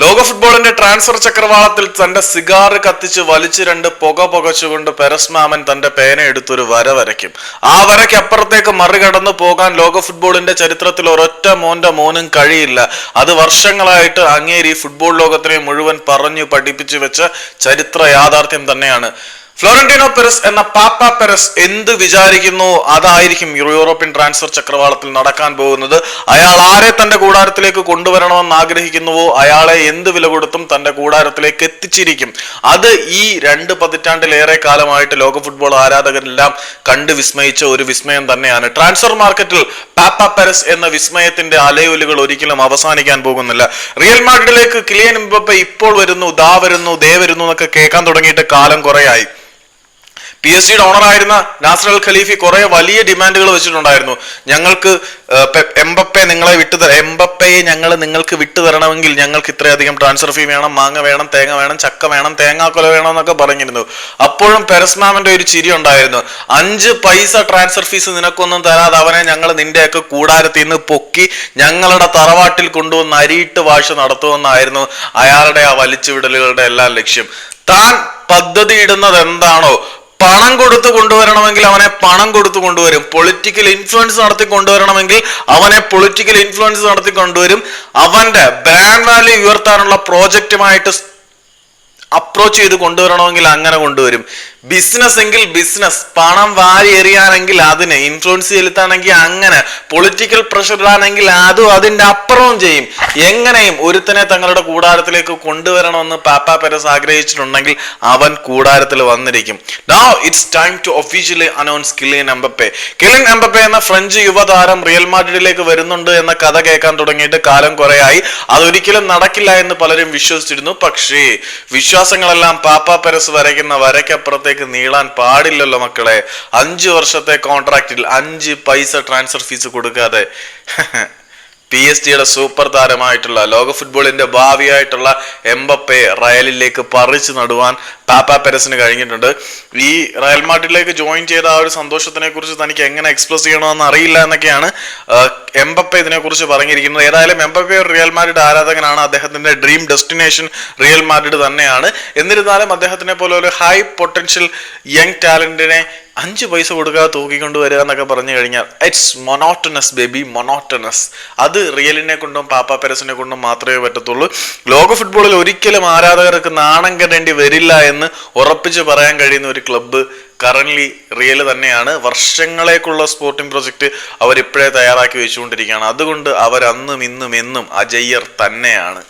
ലോക ഫുട്ബോളിന്റെ ട്രാൻസ്ഫർ ചക്രവാളത്തിൽ തന്റെ സിഗാർ കത്തിച്ച് വലിച്ചു രണ്ട് പുക പുകച്ചുകൊണ്ട് പെരസ്മാമൻ തന്റെ പേന എടുത്തൊരു വര വരയ്ക്കും. ആ വരയ്ക്ക് അപ്പുറത്തേക്ക് മറികടന്നു പോകാൻ ലോക ഫുട്ബോളിന്റെ ചരിത്രത്തിൽ ഒരൊറ്റ മോന്റെ മോനും കഴിയില്ല. അത് വർഷങ്ങളായിട്ട് അങ്ങേരി ഫുട്ബോൾ ലോകത്തിനെ മുഴുവൻ പറഞ്ഞു പഠിപ്പിച്ചു വെച്ച ചരിത്ര യാഥാർത്ഥ്യം തന്നെയാണ്. ഫ്ലോറന്റീനോ പെരസ് എന്ന പാപ്പ പെരസ് എന്ത് വിചാരിക്കുന്നു? അതായിരിക്കും യൂറോപ്യൻ ട്രാൻസ്ഫർ ചക്രവാളത്തിൽ നടക്കാൻ പോകുന്നത്. അയാൾ ആരെ തന്റെ കൂടാരത്തിലേക്ക് കൊണ്ടുവരണമെന്ന് ആഗ്രഹിക്കുന്നുവോ? അയാളെ എന്ത് വില കൊടുത്തും തന്റെ കൂടാരത്തിലേക്ക് എത്തിച്ചിരിക്കും. അത് ഈ രണ്ട് പതിറ്റാണ്ടിലേറെ കാലമായിട്ട് ലോക ഫുട്ബോൾ ആരാധകരെല്ലാം കണ്ട് വിസ്മയിച്ച ഒരു വിസ്മയം തന്നെയാണ്. ട്രാൻസ്ഫർ മാർക്കറ്റിൽ പാപ്പ പെരസ് എന്ന വിസ്മയത്തിന്റെ അലയൊലുകൾ ഒരിക്കലും അവസാനിക്കാൻ പോകുന്നില്ല. റിയൽ മാഡ്രിഡിലേക്ക് ക്ലിയൻ ഇപ്പോൾ വരുന്നു ദാ വരുന്നു ദേ വരുന്നു എന്നൊക്കെ കേൾക്കാൻ തുടങ്ങിയിട്ട് കാലം കുറയായി. പി എസ് ജിയുടെ ഓണറായിരുന്ന നാസർ അൽ ഖലീഫി കുറെ വലിയ ഡിമാൻഡുകൾ വെച്ചിട്ടുണ്ടായിരുന്നു. ഞങ്ങൾക്ക് എംബപ്പെ നിങ്ങളെ വിട്ടു എംബപ്പയെ ഞങ്ങൾ നിങ്ങൾക്ക് വിട്ടു തരണമെങ്കിൽ ഞങ്ങൾക്ക് ഇത്രയധികം ട്രാൻസ്ഫർ ഫീ വേണം മാങ്ങ വേണം തേങ്ങ വേണം ചക്ക വേണം തേങ്ങാക്കൊല വേണം എന്നൊക്കെ പറഞ്ഞിരുന്നു. അപ്പോഴും പെരസ്മാമന്റെ ഒരു ചിരി ഉണ്ടായിരുന്നു. അഞ്ച് പൈസ ട്രാൻസ്ഫർ ഫീസ് നിനക്കൊന്നും തരാതെ അവനെ ഞങ്ങൾ നിന്റെയൊക്കെ കൂടാരത്തിൽ നിന്ന് പൊക്കി ഞങ്ങളുടെ തറവാട്ടിൽ കൊണ്ടുവന്ന് അരിയിട്ട് വാശ നടത്തുമെന്നായിരുന്നു അയാളുടെ ആ വലിച്ചുവിടലുകളുടെ എല്ലാ ലക്ഷ്യം. താൻ പദ്ധതി ഇടുന്നത് എന്താണോ പണം കൊടുത്തു കൊണ്ടുവരണമെങ്കിൽ അവനെ പണം കൊടുത്തു കൊണ്ടുവരും. പൊളിറ്റിക്കൽ ഇൻഫ്ലുവൻസ് നടത്തി കൊണ്ടുവരണമെങ്കിൽ അവനെ പൊളിറ്റിക്കൽ ഇൻഫ്ലുവൻസ് നടത്തി കൊണ്ടുവരും. അവന്റെ ബ്രാൻഡ് വാല്യൂ ഉയർത്താനുള്ള പ്രോജക്റ്റുമായിട്ട് അപ്രോച്ച് ചെയ്ത് കൊണ്ടുവരണമെങ്കിൽ അങ്ങനെ കൊണ്ടുവരും. ബിസിനസ് എങ്കിൽ ബിസിനസ് പണം വാരി എറിയാണെങ്കിൽ അതിന്. ഇൻഫ്ലുവൻസ് ചെലുത്താണെങ്കിൽ അങ്ങനെ. പൊളിറ്റിക്കൽ പ്രഷർ ഇടാണെങ്കിൽ അതും അതിന്റെ അപ്പുറവും ചെയ്യും. എങ്ങനെയും ഒരുത്തനെ തങ്ങളുടെ കൂടാരത്തിലേക്ക് കൊണ്ടുവരണമെന്ന് പാപ്പ പെരസ് ആഗ്രഹിച്ചിട്ടുണ്ടെങ്കിൽ അവൻ കൂടാരത്തിൽ വന്നിരിക്കും. Now it's time to officially announce Kylian Mbappe Kylian Mbappe എന്ന ഫ്രഞ്ച് യുവതാരം റിയൽ മാഡ്രിഡിലേക്ക് വരുന്നുണ്ട് എന്ന കഥ കേൾക്കാൻ തുടങ്ങിയിട്ട് കാലം കുറയായി. അതൊരിക്കലും നടക്കില്ല എന്ന് പലരും വിശ്വസിച്ചിരുന്നു. പക്ഷേ വിശ്വാസങ്ങളെല്ലാം പാപ്പ പെരസ് വരയ്ക്കുന്ന വരയ്ക്കപ്പുറത്തേക്ക് നീളാൻ പാടില്ലല്ലോ മക്കളെ. അഞ്ചു വർഷത്തെ കോൺട്രാക്റ്റിൽ അഞ്ച് പൈസ ട്രാൻസ്ഫർ ഫീസ് കൊടുക്കാതെ. പി എസ് ജിയുടെ സൂപ്പർ താരമായിട്ടുള്ള ലോക ഫുട്ബോളിന്റെ ഭാവിയായിട്ടുള്ള എംബപ്പെ റയലിലേക്ക് പറിച്ചു നടുവാൻ പാപ്പ പെരസിന് കഴിഞ്ഞിട്ടുണ്ട്. ഈ റയൽ മാർട്ടിലേക്ക് ജോയിൻ ചെയ്ത ആ ഒരു സന്തോഷത്തിനെ കുറിച്ച് തനിക്ക് എങ്ങനെ എക്സ്പ്രസ് ചെയ്യണമെന്ന് അറിയില്ല എന്നൊക്കെയാണ് എംബപ്പ ഇതിനെ ഇതിനെക്കുറിച്ച് പറഞ്ഞിരിക്കുന്നത്. ഏതായാലും എംബപ്പെ ഒരു റിയൽ മാഡ്രിഡ് ആരാധകനാണ്. അദ്ദേഹത്തിന്റെ ഡ്രീം ഡെസ്റ്റിനേഷൻ റിയൽ മാഡ്രിഡ് തന്നെയാണ്. എന്നിരുന്നാലും അദ്ദേഹത്തിനെ പോലെ ഒരു ഹൈ പൊട്ടൻഷ്യൽ യങ് ടാലന്റിനെ അഞ്ച് പൈസ കൊടുക്കാതെ തൂക്കിക്കൊണ്ട് വരിക എന്നൊക്കെ പറഞ്ഞു കഴിഞ്ഞാൽ ഇറ്റ്സ് മൊനോട്ടനസ് ബേബി മൊനോട്ടനസ് അത് റിയലിനെ കൊണ്ടും പാപ്പ പെരസിനെ കൊണ്ടും മാത്രമേ പറ്റത്തുള്ളൂ. ലോക ഫുട്ബോളിൽ ഒരിക്കലും ആരാധകർക്ക് നാണം കെടേണ്ടി വരില്ല എന്ന് ഉറപ്പിച്ച് പറയാൻ കഴിയുന്ന ഒരു ക്ലബ്ബ് കറന്റ്ലി റിയൽ തന്നെയാണ്. വർഷങ്ങളേക്കുള്ള സ്പോർട്ടിംഗ് പ്രൊജക്ട് അവരിപ്പോഴേ തയ്യാറാക്കി വെച്ചുകൊണ്ടിരിക്കുകയാണ്. അതുകൊണ്ട് അവരന്നും ഇന്നും എന്നും അജയ്യർ തന്നെയാണ്.